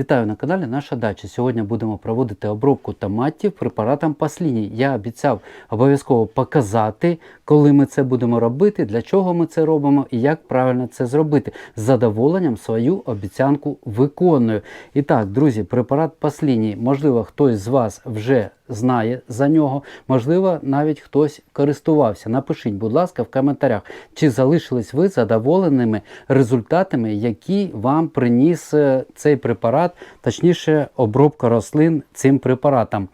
Вітаю на каналі Наша Дача. Сьогодні будемо проводити обробку томатів препаратом Пасліні. Я обіцяв обов'язково показати, коли ми це будемо робити, для чого ми це робимо і як правильно це зробити. З задоволенням свою обіцянку виконую. І так, друзі, препарат Пасліні. Можливо, хтось з вас вже знає за нього, можливо, навіть хтось користувався. Напишіть, будь ласка, в коментарях, чи залишились ви задоволеними результатами, які вам приніс е, цей препарат, точніше, обробка рослин цим препаратом.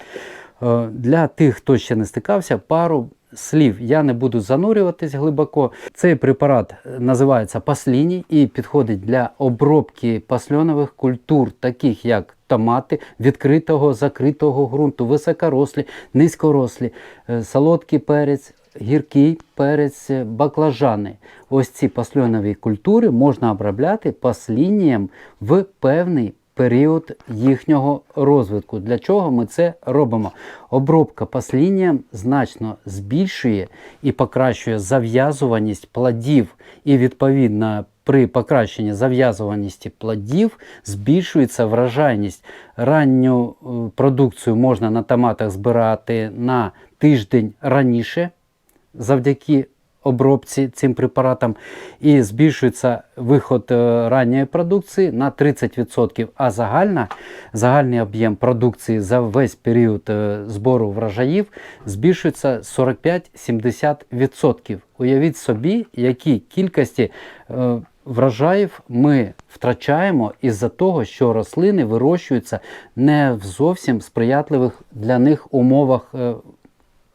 Е, Для тих, хто ще не стикався, пару слів. Я не буду занурюватись глибоко. Цей препарат називається пасліні і підходить для обробки пасльонових культур, таких як томати відкритого, закритого ґрунту, високорослі, низькорослі, е, солодкий перець. Гіркий перець, е, баклажани. Ось ці пасльонові культури можна обробляти паслінням в певний період їхнього розвитку. Для чого ми це робимо? Обробка паслінням значно збільшує і покращує зав'язуваність плодів, і відповідно. При покращенні зав'язуваності плодів збільшується вражайність. Ранню е, продукцію можна на томатах збирати на тиждень раніше завдяки обробці цим препаратом, і збільшується виход е, ранньої продукції на 30%, а загальна, загальний об'єм продукції за весь період е, збору врожаїв збільшується 45-70%. Уявіть собі, які кількості врожаїв ми втрачаємо із-за того, що рослини вирощуються не в зовсім сприятливих для них умовах е,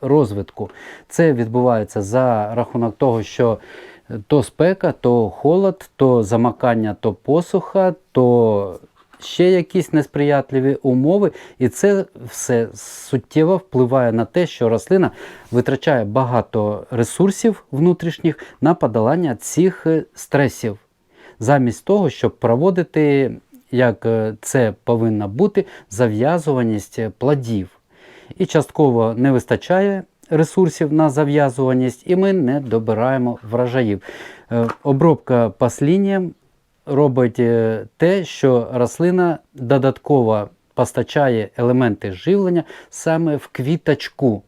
розвитку. Це відбувається за рахунок того, що то спека, то холод, то замакання, то посуха, то ще якісь несприятливі умови, і це все суттєво впливає на те, що рослина витрачає багато ресурсів внутрішніх на подолання цих е, стресів, замість того, щоб проводити, як е, це повинно бути, зав'язуваність плодів. І частково не вистачає ресурсів на зав'язуваність, і ми не добираємо врожаїв. Е, Обробка паслінням робить е, те, що рослина додатково постачає елементи живлення саме в квіточку.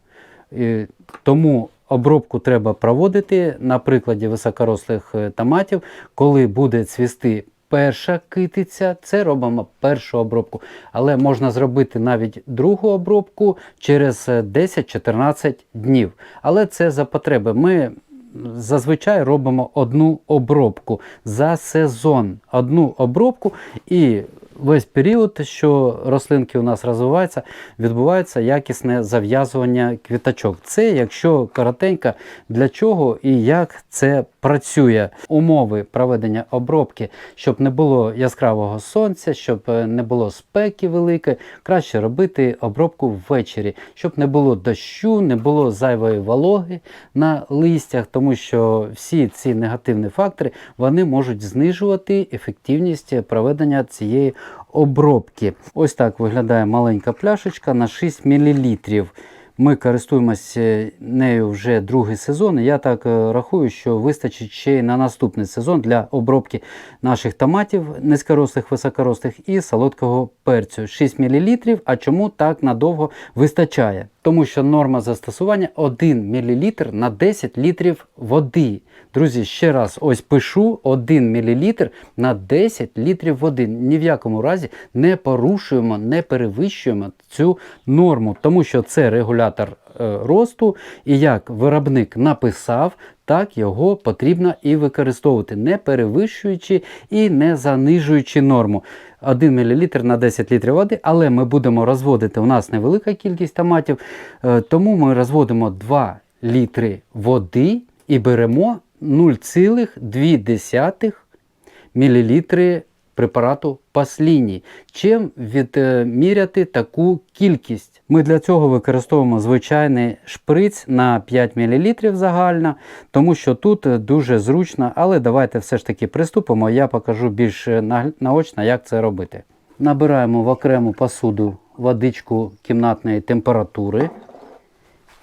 Е, Тому обробку треба проводити на прикладі високорослих е, томатів, коли буде цвісти перша китиця, це робимо першу обробку. Але можна зробити навіть другу обробку через е, 10-14 днів. Але це за потреби. Ми зазвичай робимо одну обробку за сезон. Одну обробку і весь період, що рослинки у нас розвиваються, відбувається якісне зав'язування квіточок. Це якщо коротенько, для чого і як це працює. Умови проведення обробки, щоб не було яскравого сонця, щоб е, не було спеки великої, краще робити обробку ввечері, щоб не було дощу, не було зайвої вологи на листях, тому що всі ці негативні фактори вони можуть знижувати ефективність проведення цієї обробки. Ось так виглядає маленька пляшечка на 6 мл. Ми користуємося нею вже другий сезон. Я так е, рахую, що вистачить ще й на наступний сезон для обробки наших томатів низькорослих, високорослих і солодкого перцю. 6 мл. А чому так надовго вистачає? Тому що норма застосування 1 мл на 10 літрів води. Друзі, ще раз ось пишу 1 мл на 10 літрів води. Ні в якому разі не порушуємо, не перевищуємо цю норму, тому що це регулятор е, росту, і як виробник написав, так його потрібно і використовувати, не перевищуючи і не занижуючи норму. 1 мл на 10 літрів води, але ми будемо розводити. У нас невелика кількість томатів, е, тому ми розводимо 2 літри води і беремо 0,2 мл препарату пасліні. Чим відміряти таку кількість? Ми для цього використовуємо звичайний шприц на 5 мл загально, тому що тут дуже зручно, але давайте все ж таки приступимо, я покажу більш наочно, як це робити. Набираємо в окрему посуду водичку кімнатної температури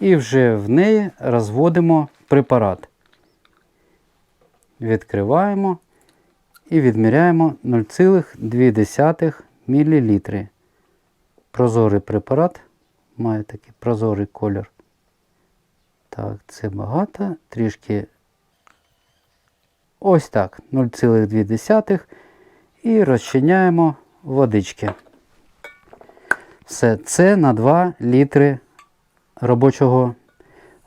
і вже в неї розводимо препарат. Відкриваємо і відміряємо 0,2 мл. Прозорий препарат. Має такий прозорий колір. Так, це багато. Трішки ось так. 0,2. І розчиняємо водички. Все це на 2 літри робочого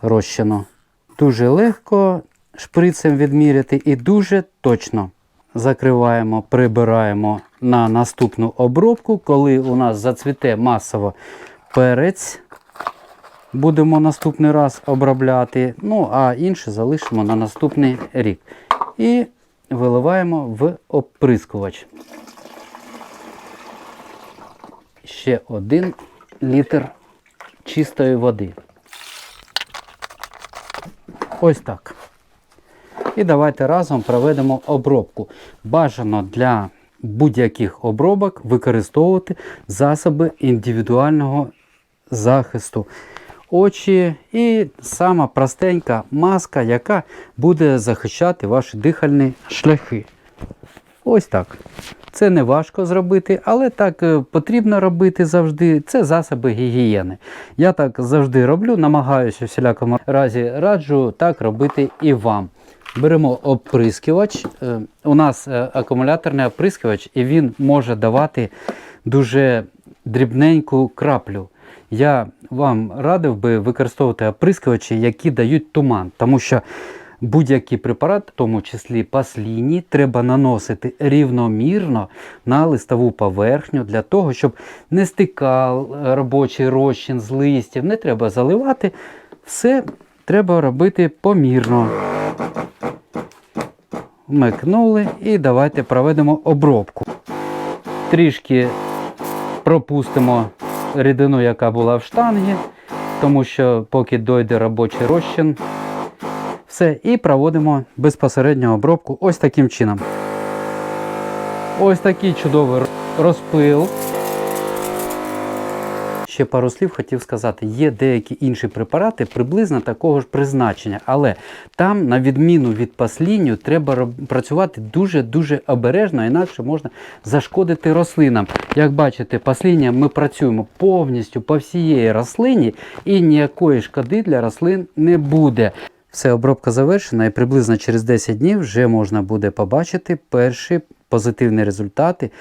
розчину. Дуже легко шприцем відміряти і дуже точно. Закриваємо, прибираємо на наступну обробку. Коли у нас зацвіте масово перець, будемо наступний раз обробляти. Ну, а інше залишимо на наступний рік. І виливаємо в оприскувач. Ще один літр чистої води. Ось так. І давайте разом проведемо обробку. Бажано для будь-яких обробок використовувати засоби індивідуального захисту. Очі і сама простенька маска, яка буде захищати ваші дихальні шляхи. Ось так. Це не важко зробити, але так е, потрібно робити завжди. Це засоби гігієни. Я так завжди роблю, намагаюся у всілякому разі раджу так робити і вам. Беремо оприскувач. Е, У нас е, акумуляторний оприскувач, і він може давати дуже дрібненьку краплю. Я вам радив би використовувати оприскувачі, які дають туман, тому що будь-який препарат, в тому числі пасліні, треба наносити рівномірно на листову поверхню для того, щоб не стикав е, робочий розчин з листів, не треба заливати. Все треба робити помірно. Вмикнули і давайте проведемо обробку. Трішки пропустимо рідину, яка була в штангі, тому що поки дойде робочий розчин, все, і проводимо безпосередньо обробку ось таким чином. Ось такий чудовий розпил. Ще пару слів хотів сказати, є деякі інші препарати приблизно такого ж призначення, але там, на відміну від паслінню, треба працювати дуже-дуже обережно, інакше можна зашкодити рослинам. Як бачите, пасління ми працюємо повністю по всієї рослині і ніякої шкоди для рослин не буде. Все, обробка завершена і приблизно через 10 днів вже можна буде побачити перші позитивні результати,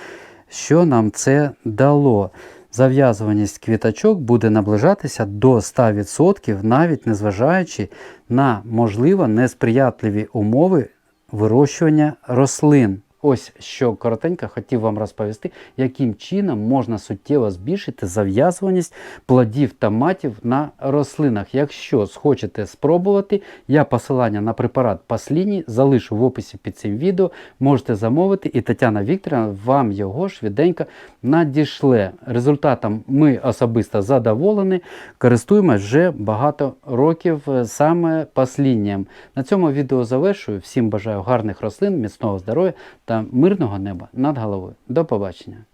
що нам це дало. Зав'язуваність квіточок буде наближатися до 100%, навіть незважаючи на можливо несприятливі умови вирощування рослин. Ось що коротенько хотів вам розповісти, яким чином можна суттєво збільшити зав'язуваність плодів томатів на рослинах. Якщо схочете спробувати, я посилання на препарат Пасліні залишу в описі під цим відео. Можете замовити, і Тетяна Вікторівна вам його швиденько надішле. Результатом ми особисто задоволені. Користуємось вже багато років саме паслінням. На цьому відео завершую. Всім бажаю гарних рослин, міцного здоров'я та мирного неба над головою. До побачення!